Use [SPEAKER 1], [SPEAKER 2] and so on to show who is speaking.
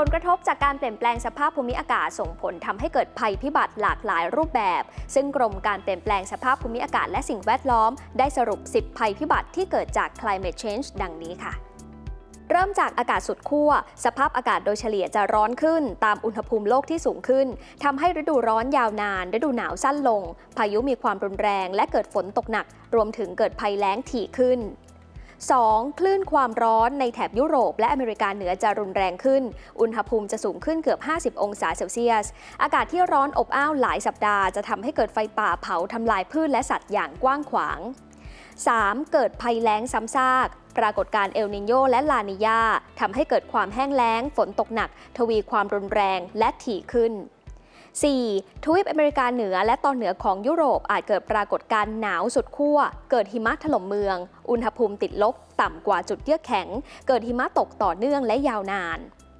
[SPEAKER 1] ผลกระทบจากการเปลี่ยนแปลงสภาพภูมิอากาศส่งผลทำให้เกิดภัยพิบัติหลากหลายรูปแบบ ซึ่งกรมการเปลี่ยนแปลงสภาพภูมิอากาศและสิ่งแวดล้อม ได้สรุป 10 ภัยพิบัติที่เกิดจาก climate change ดังนี้ค่ะเริ่มจากอากาศสุดขั้วสภาพอากาศโดยเฉลี่ยจะร้อนขึ้น ตามอุณหภูมิโลกที่สูงขึ้นทำให้ฤดูร้อนยาวนาน ฤดูหนาวสั้นลง พายุมีความรุนแรง และเกิดฝนตกหนัก รวมถึงเกิดภัยแล้งถี่ขึ้น 2. คลื่นความร้อนในแถบยุโรป และอเมริกาเหนือจะรุนแรงขึ้น อุณหภูมิจะสูงขึ้นเกือบ 50 องศาเซลเซียส อากาศที่ร้อนอบอ้าวหลายสัปดาห์จะทำให้เกิดไฟป่าเผาทำลายพืชและสัตว์อย่างกว้างขวาง 3. เกิดภัยแล้งซ้ำซาก ปรากฏการณ์เอลนิโยและลานิญาทำให้เกิดความแห้งแล้ง ฝนตกหนัก ทวีความรุนแรงและถี่ขึ้น 4. ทวีปอเมริกาเหนือและตอนเหนือของยุโรปอาจเกิดปรากฏการณ์หนาวสุดขั้ว เกิดหิมะถล่มเมือง อุณหภูมิติดลบต่ำกว่าจุดเยือกแข็ง เกิดหิมะตกต่อเนื่องและยาวนาน